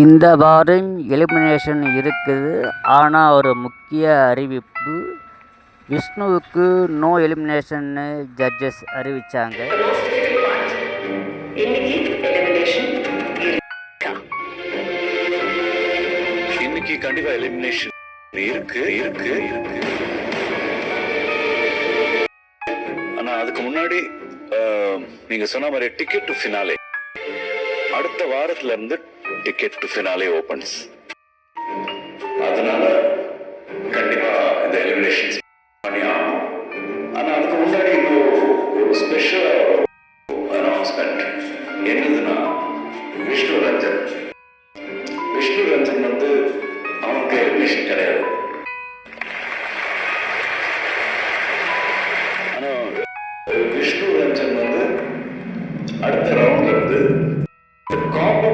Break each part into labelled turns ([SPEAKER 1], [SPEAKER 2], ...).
[SPEAKER 1] இந்த வாரம் எலிமினேஷன் இருக்குது. ஆனால் ஒரு முக்கிய அறிவிப்பு விஷ்ணுவுக்கு நோ எலிமினேஷன்னு ஜட்ஜஸ் அறிவித்தாங்க
[SPEAKER 2] இன்னைக்கு எலிமினேஷன்
[SPEAKER 3] இன்னைக்கு கண்டிப்பா எலிமினேஷன் இருக்கு இருக்கு இருக்கு. ஆனா அதுக்கு முன்னாடி ஆஹ், நீங்க சொன்ன மாதிரி டிக்கெட் டு ஃபினாலே அடுத்த வாரத்துல இருந்து டிக்கெட் டு ஃபினாலே ஓபன்ஸ் அதனால கண்டிப்பா இந்த எலிமினேஷன்ஸ் பண்ணி ஆகும் ஆனா அதுக்கு முன்னாடி ஒரு ஸ்பெஷல் அனௌன்ஸ்மெண்ட் என்னதுன்னா விஷ்ணு ரஞ்சன். விஷ்ணு ரஞ்சன் வந்து அவனுக்கு எலிமினேஷன் கிடையாது. ஆனா விஷ்ணு ரஞ்சன் வந்து அடுத்த ரவுண்ட்ல இருந்து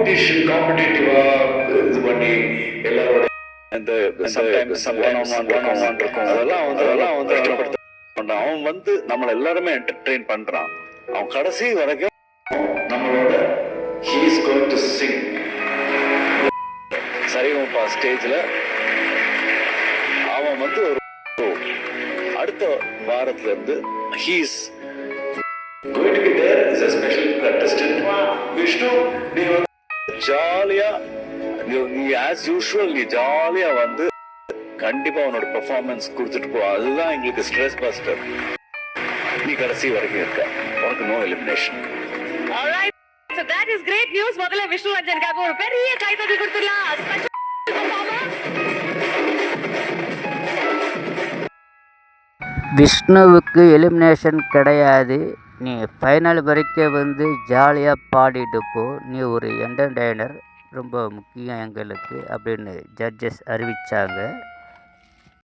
[SPEAKER 3] காம்படிஷன் காம்படிட்டிவா இது பண்ணி எல்லாரோட இந்த இருக்கும். அதெல்லாம் வந்து அதெல்லாம் வந்து கஷ்டப்படுத்த. அவன் வந்து நம்மள எல்லாருமே என்டர்டெயின் பண்றான். அவன் கடைசி வரைக்கும் நம்மளோட he is going to sing. Sa Re Ga Ma Pa ஸ்டேஜ்ல அவன் வந்து ஒரு அடுத்த வாரத்துல இருந்து ஹீஸ் to ஜாலியா. நீ- நீ ஆஸ் யூஷுவல் நீ ஜாலியா வந்து கண்டிப்பா உன்னோட பெர்ஃபார்மன்ஸ் கொடுத்துட்டு போ. அதுதான் எங்களுக்கு ஸ்ட்ரெஸ் பஸ்டர் நீ கடைசி வரைக்கும் இருக்க. உனக்கு no elimination.
[SPEAKER 4] So that is great news. முதல்ல விஷ்ணு ரஞ்சனுக்காக ஒரு பெரிய கைத்தட்டி கொடுத்துடலாம்.
[SPEAKER 1] விஷ்ணுவுக்கு எலிமினேஷன் கிடையாது. நீ ஃபைனல் வரைக்கும் வந்து ஜாலியாக பாடிட்டு போ. நீ ஒரு என்டர்டெய்னர் ரொம்ப முக்கியம் எங்களுக்கு அப்படின்னு ஜட்ஜஸ் அறிவித்தாங்க